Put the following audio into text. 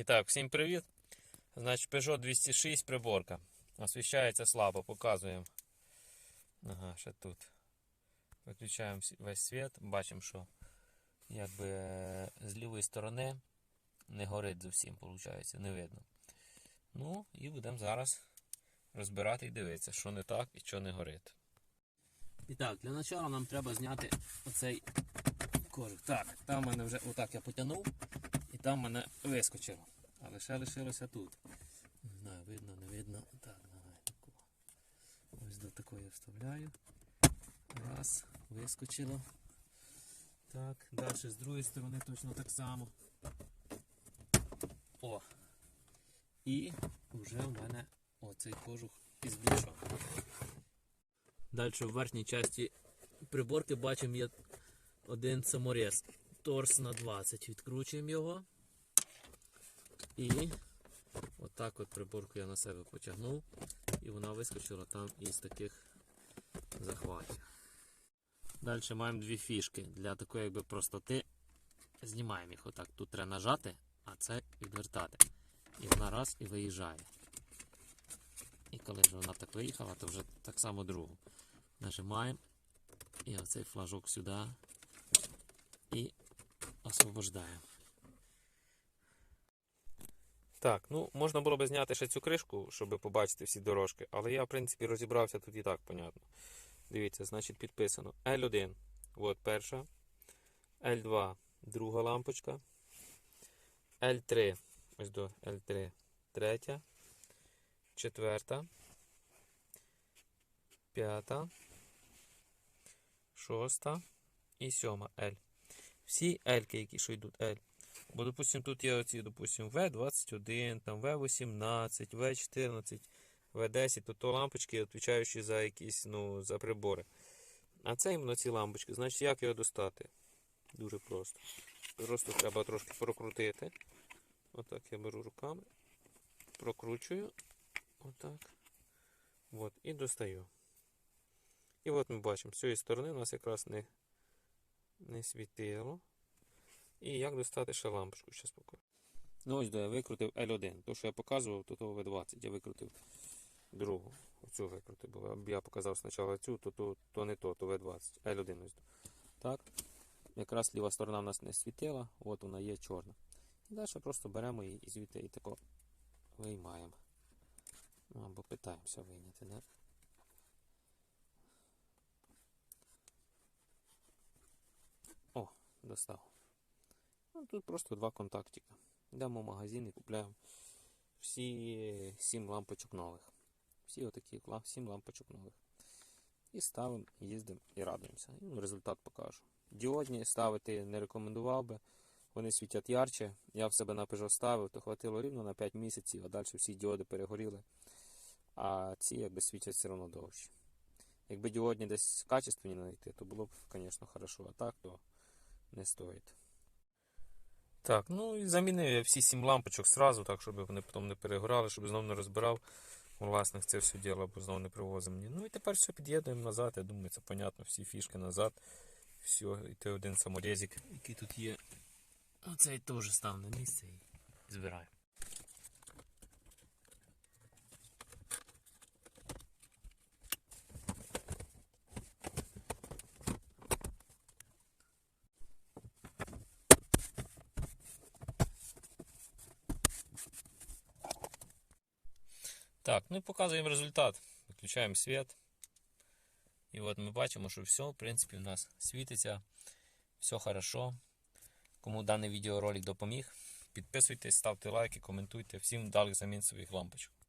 І так, всім привіт. Значить, Peugeot 206 приборка. Освіщається слабо, показуємо. Ага, ще тут. Виключаємо весь світ. Бачимо, що якби е, з лівої сторони не горить зовсім, виходить, не видно. Ну, і будемо зараз розбирати і дивитися, що не так і що не горить. І так, для початку нам треба зняти оцей кожух. Так, там мене вже отак я потягнув. Там мене вискочило. А лише лишилося тут. Не знаю, видно, не видно. Так, давай таку. Ось до такої вставляю. Раз, вискочило. Так, далі з другої сторони точно так само. О! І вже в мене оцей кожух із блочок. Далі в верхній часті приборки бачимо є один саморез. Торс на 20. Відкручуємо його. І отак от приборку я на себе потягнув. І вона вискочила там із таких захватів. Далі маємо дві фішки. Для такої якби простоти знімаємо їх отак. Тут треба нажати, а це відвертати. І вона раз і виїжджає. І коли вже вона так виїхала, то вже так само другу. Нажимаємо. І оцей флажок сюди. І освобождаємо. Так, ну можна було б зняти ще цю кришку, щоб побачити всі дорожки, але я, в принципі, розібрався тут і так, понятно. Дивіться, значить підписано. L1, от перша, L2, друга лампочка, L3, ось до L3, третя, четверта, п'ята, шоста. І сьома. L. Всі L, які що йдуть L. Бо, допустим, тут є оці, допустим, В21, там В18, В14, В10, то, то лампочки, відповідаючі за якісь, ну, за прибори. А це іменно ці лампочки. Значить, як його достати? Дуже просто. Просто треба трошки прокрутити. Отак я беру руками, прокручую. Отак. От, і достаю. І от ми бачимо, з цієї сторони у нас якраз не, не світило. І як достати ще лампочку, зараз покажу. Ну ось де я викрутив L1. То, що я показував, то того V20. Я викрутив другу. Оцю викрутив, бо я показав спочатку цю, то, то, то не то, то V20. L1 ось. Так. Якраз ліва сторона в нас не світила, от вона є чорна. І далі просто беремо її і звідти і тако виймаємо. Ну, або питаємося вийняти, да? О, достав. Ну, тут просто два контактика. Йдемо в магазин і купляємо всі сім лампочок нових. Всі отакі ла- сім лампочок нових. І ставимо, їздимо і радуємося. І ну, результат покажу. Діодні ставити не рекомендував би. Вони світять ярче. Я в себе на Peugeot ставив, то хватило рівно на 5 місяців, а далі всі діоди перегоріли. А ці якби світять все одно довше. Якби діодні десь качественні знайти, то було б, звісно, хорошо. А так, то не стоїть. Так, ну і замінив я всі сім лампочок сразу, так, щоб вони потім не перегорали, щоб знову не розбирав власник це все діло, бо знову не привозив мені. Ну і тепер все під'єднуємо назад. Я думаю, це понятно, всі фішки назад. Все, і той один саморезик, який тут є. Оцей теж став на місце і збираємо. Так, ну і показуємо результат. Виключаємо світ. І от ми бачимо, що все, в принципі, у нас світиться, все хорошо. Кому даний відеоролик допоміг, підписуйтесь, ставте лайки, коментуйте. Всім вдалих замін своїх лампочок.